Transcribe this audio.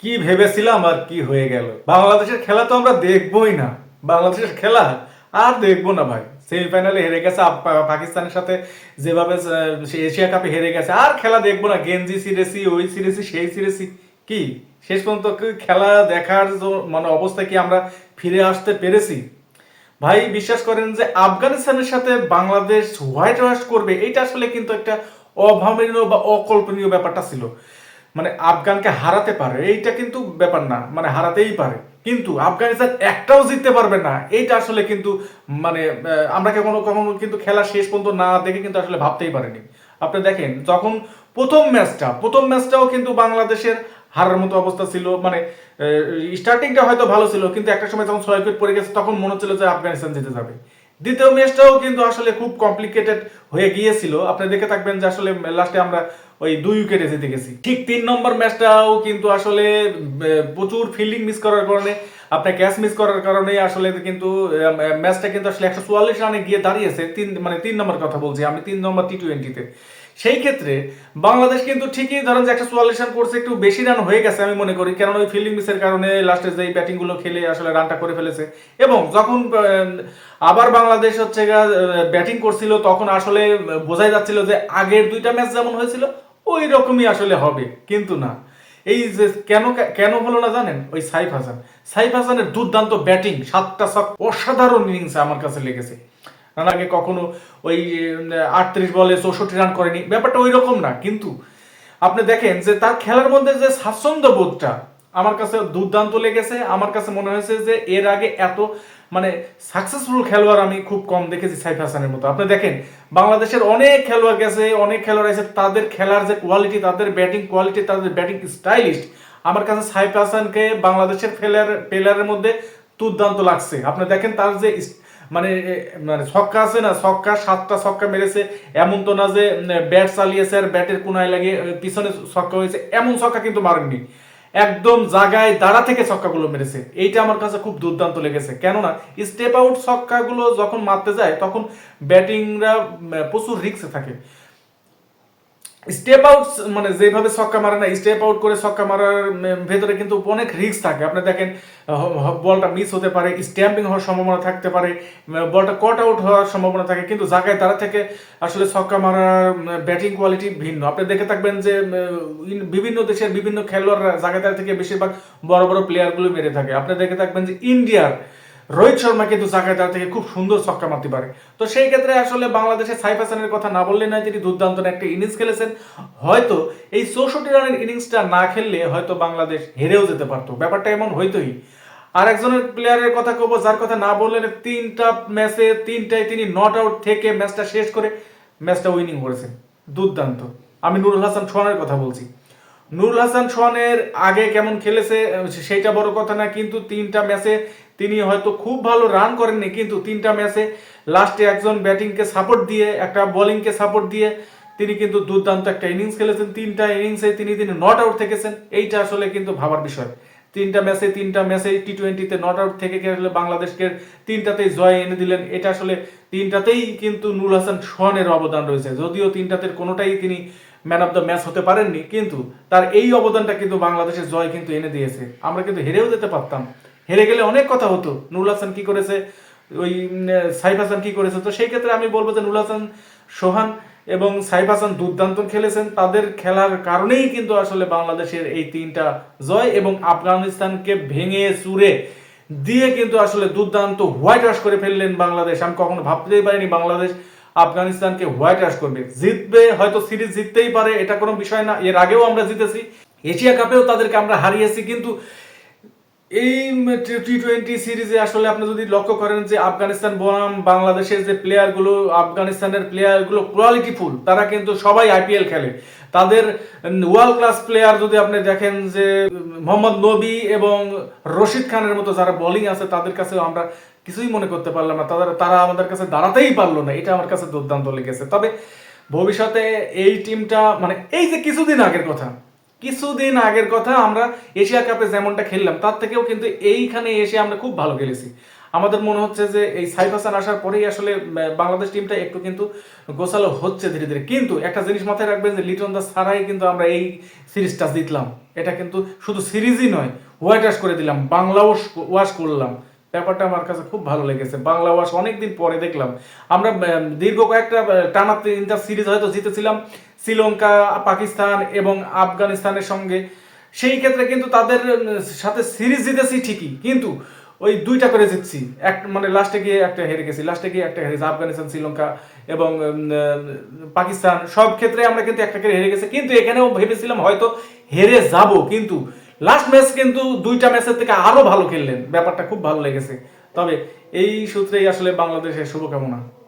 কি ভেবেছিলাম আর কি হয়ে গেল? বাংলাদেশের খেলা তো আমরা দেখবোই না। বাংলাদেশের খেলা আর দেখব না ভাই। সেমিফাইনালে হেরে গেছে পাকিস্তানের সাথে যেভাবে এশিয়া কাপে হেরে গেছে। আর খেলা দেখব না। গেঞ্জি সিরেসি ওই সিরেসি সেই সিরেসি কি? শেষ পর্যন্ত খেলা দেখার মানে অবস্থা কি আমরা ফিরে আসতে পেরেছি? ভাই, বিশ্বাস করেন যে আফগানিস্তানের সাথে বাংলাদেশ হোয়াইট ওয়াশ করবে এটা আসলে কিন্তু একটা অভাবনীয় বা অকল্পনীয় ব্যাপারটা ছিল। মানে আফগানকে হারাতে পারে, এইটা কিন্তু ব্যাপার না মানে হারাতেই পারে। কিন্তু আফগানিস্তান একটাও জিততে পারবে না, এইটা আসলে কিন্তু মানে আমরা কখনো কখনো কিন্তু খেলা শেষ পর্যন্ত না দেখে কিন্তু আসলে ভাবতেই পারিনি। আপনি দেখেন, যখন প্রথম ম্যাচটা, প্রথম ম্যাচটাও কিন্তু বাংলাদেশের হারার মতো অবস্থা ছিল মানে স্টার্টিংটা হয়তো ভালো ছিল, কিন্তু একটা সময় যখন ছয় উইকেট পড়ে গেছে, তখন মনে হচ্ছিল যে আফগানিস্তান জিতে যাবে। দ্বিতীয় ম্যাচটাও কিন্তু আসলে খুব কমপ্লিকেটেড হয়ে গিয়েছিল। আপনি দেখে থাকবেন যে আসলে লাস্টে আমরা ওই দুই উইকেটে জিতে গেছি। ঠিক তিন নম্বর ম্যাচটাও কিন্তু আসলে প্রচুর ফিল্ডিং মিস করার কারণে, আপনার ক্যাচ মিস করার কারণে আসলে কিন্তু ম্যাচটা কিন্তু আসলে একশো চুয়াল্লিশ রানে গিয়ে দাঁড়িয়েছে। তিন মানে তিন নম্বর কথা বলছি, আমি তিন নম্বর টি টোয়েন্টিতে সেই ক্ষেত্রে বাংলাদেশ কিন্তু ঠিকই ধরেন যে একশো চুয়াল্লিশ রান করছে একটু বেশি রান হয়ে গেছে আমি মনে করি। কারণ ওই ফিল্ডিং মিসের কারণে লাস্টে যে ব্যাটিংগুলো খেলে আসলে রানটা করে ফেলেছে। এবং যখন আবার বাংলাদেশ হচ্ছে ব্যাটিং করছিল, তখন আসলে বোঝাই যাচ্ছিল যে আগের দুইটা ম্যাচ যেমন হয়েছিল, ওই রকমই আসলে হবে। কিন্তু না। এই যে কেন কেন হলো না জানেন? ওই সাইফ হাসান। সাইফ হাসানের দুর্দান্ত ব্যাটিং সাতটা সাত অসাধারণ ইনিংস আমার কাছে লেগেছে। আগে কখনো ওই আটত্রিশ বলে চৌষট্টি রান করেনি। ব্যাপারটা ওই রকম না, কিন্তু আপনি দেখেন যে তার খেলার মধ্যে যে স্বাচ্ছন্দ্য বোধটা আমার কাছে দুর্দান্ত লেগেছে। আমার কাছে মনে হয়েছে যে এর আগে এত মানে সাকসেসফুল খেলোয়াড় আমি খুব কম দেখেছি সাইফ হাসানের মতো। আপনি দেখেন, বাংলাদেশের অনেক খেলোয়াড় গেছে, অনেক খেলোয়াড় আছে তাদের খেলার যে কোয়ালিটি তাদের ব্যাটিং কোয়ালিটি তাদের ব্যাটিং স্টাইলিস্ট আমার কাছে সাইফ হাসানকে বাংলাদেশের প্লেয়ার প্লেয়ারের মধ্যে দুর্দান্ত লাগছে। আপনি দেখেন তার যে মানে মানে ছক্কা আছে না, ছক্কা, সাতটা ছক্কা মেরেছে, এমন তো না যে ব্যাট চালিয়েছে আর ব্যাটের কোনায় লাগে পিছনে ছক্কা হয়েছে, এমন ছক্কা কিন্তু মারেননি। একদম জায়গায় দাঁড়া থেকে ছক্কাগুলো মেরেছে। এইটা আমার কাছে খুব দুর্দান্ত লেগেছে। কেননা স্টেপ আউট ছক্কাগুলো যখন মারতে যায়, তখন ব্যাটিংরা প্রচুর রিক্সে থাকে। স্টেপ আউট মানে যেভাবে ছক্কা মারে না স্টেপ আউট করে ছক্কা মারার ভেতরে কিন্তু অনেক রিস্ক থাকে। আপনি দেখেন বলটা মিস হতে পারে স্ট্যাম্পিং হওয়ার সম্ভাবনা থাকতে পারে বলটা কট আউট হওয়ার সম্ভাবনা থাকে, কিন্তু জায়গায় তারা থেকে আসলে ছক্কা মারার ব্যাটিং কোয়ালিটি ভিন্ন। আপনি দেখে থাকবেন যে বিভিন্ন দেশের বিভিন্ন খেলোয়াড়রা জায়গায় তারা থেকে বেশিরভাগ বড় বড় প্লেয়ারগুলো মেরে থাকে। আপনি দেখে থাকবেন যে ইন্ডিয়ার রোহিত শর্মা কিন্তু জাকাতার থেকে খুব সুন্দর ছক্কা মারতে পারে। তো সেই ক্ষেত্রে আসলে বাংলাদেশের সাইফ হাসানের কথা না বললে নয়, তিনি দুর্দান্ত একটা ইনিংস খেলেছেন। হয়তো এই চৌষট্টি রানের ইনিংসটা না খেললে হয়তো বাংলাদেশ হেরেও যেতে পারতো। ব্যাপারটা এমন হইতোই। আর একজনের প্লেয়ারের কথা কব, যার কথা না বললে তিনটা ম্যাচে তিনটায় তিনি নট আউট থেকে ম্যাচটা শেষ করে ম্যাচটা উইনিং করেছেন। দুর্দান্ত। আমি নুরুল হাসান সোহানের কথা বলছি। নুরুল হাসান সোহানের আগে কেমন খেলেছে সেইটা বড় কথা না, কিন্তু তিনটা ম্যাচে তিনি হয়তো খুব ভালো রান করেননি, কিন্তু তিনটা ম্যাচে লাস্টে একজন ব্যাটিংকে সাপোর্ট দিয়ে, একটা বোলিংকে সাপোর্ট দিয়ে তিনি কিন্তু দুর্দান্ত একটা ইনিংস খেলেছেন। তিনটা ইনিংসে তিনি তিনি নট আউট থেকেছেন। এইটা আসলে কিন্তু ভাবার বিষয়। তিনটা ম্যাচে তিনটা ম্যাচে টি টোয়েন্টিতে নট আউট থেকে আসলে বাংলাদেশকে তিনটাতেই জয় এনে দিলেন। এটা আসলে তিনটাতেই কিন্তু নুর হাসান সোহানের অবদান রয়েছে। যদিও তিনটাতে কোনোটাই তিনি ম্যান অফ দ্য ম্যাচ হতে পারেননি, কিন্তু তার এই অবদানটা কিন্তু বাংলাদেশের জয় কিন্তু এনে দিয়েছে। আমরা কিন্তু হেরেও যেতে পারতাম। হেরে গেলে অনেক কথা হতো। নুরুল হাসান কি করেছে? ওই সাইফ হাসান কি করেছে? তো সেই ক্ষেত্রে আমি বলব যে নুরুল হাসান, সোহান এবং সাইফ হাসান দুর্দান্ত খেলেছেন। তাদের খেলার কারণেই কিন্তু আসলে বাংলাদেশের এই তিনটা জয় এবং আফগানিস্তানকে ভেঙে চুরে দিয়ে কিন্তু আসলে দুর্দান্ত হোয়াইট ওয়াশ করে ফেললেন বাংলাদেশ। আমি কখনো ভাবতেই পারিনি বাংলাদেশ আফগানিস্তানকে হোয়াইট ওয়াশ করবে। জিতবে, হয়তো সিরিজ জিততেই পারে, এটা কোনো বিষয় না। এর আগেও আমরা জিতেছি। এশিয়া কাপেও তাদেরকে আমরা হারিয়েছি, কিন্তু এই টি টোয়েন্টি সিরিজে আসলে আপনি যদি লক্ষ্য করেন যে আফগানিস্তান বনাম, বাংলাদেশের যে প্লেয়ারগুলো আফগানিস্তানের প্লেয়ারগুলো কোয়ালিটিফুল তারা কিন্তু সবাই আইপিএল খেলে। তাদের ওয়ার্ল্ড ক্লাস প্লেয়ার যদি আপনি দেখেন যে, মোহাম্মদ নবী এবং রশিদ খানের মতো যারা বোলিং আছে, তাদের কাছে আমরা কিছুই মনে করতে পারলাম না। তারা তারা আমাদের কাছে দাঁড়াতেই পারল না। এটা আমার কাছে দুর্দান্ত লেগেছে। তবে ভবিষ্যতে এই টিমটা মানে এই যে কিছুদিন আগের কথা কিছুদিন আগের কথা আমরা এশিয়া কাপে যেমনটা খেললাম, তার থেকেও কিন্তু এইখানে এসে আমরা খুব ভালো খেলেছি। আমাদের মনে হচ্ছে যে এই সাইফ হাসান আসার পরেই আসলে বাংলাদেশ টিমটা একটু কিন্তু গোছালো হচ্ছে ধীরে ধীরে। কিন্তু একটা জিনিস মাথায় রাখবেন যে লিটন দাস ছাড়াই কিন্তু আমরা এই সিরিজটা জিতলাম। এটা কিন্তু শুধু সিরিজই নয় হোয়াইট ওয়াশ করে দিলাম বাংলা ওয়াশ ওয়াশ করলাম। ব্যাপারটা আমার কাছে খুব ভালো লেগেছে। বাংলা ওয়াশ অনেকদিন পরে দেখলাম। আমরা দীর্ঘ কয়েকটা টানা তিনটা সিরিজ হয়তো জিতেছিলাম। শ্রীলঙ্কা, পাকিস্তান এবং আফগানিস্তানের সঙ্গে। সেই ক্ষেত্রে কিন্তু তাদের সাথে সিরিজ জিতেছি ঠিকই। কিন্তু ওই দুইটা করে জিতছি। এক মানে লাস্টে গিয়ে একটা হেরে গেছি। লাস্টে গিয়ে একটা হেরেছি আফগানিস্তান, শ্রীলঙ্কা এবং পাকিস্তান। সব ক্ষেত্রে আমরা কিন্তু একটা করে হেরে গেছি। কিন্তু এখানেও ভেবেছিলাম হয়তো হেরে যাব। কিন্তু লাস্ট ম্যাচ কিন্তু দুইটা ম্যাচের থেকে আরও ভালো খেললেন। ব্যাপারটা খুব ভালো লেগেছে। তবে এই সূত্রেই আসলে বাংলাদেশের শুভকামনা।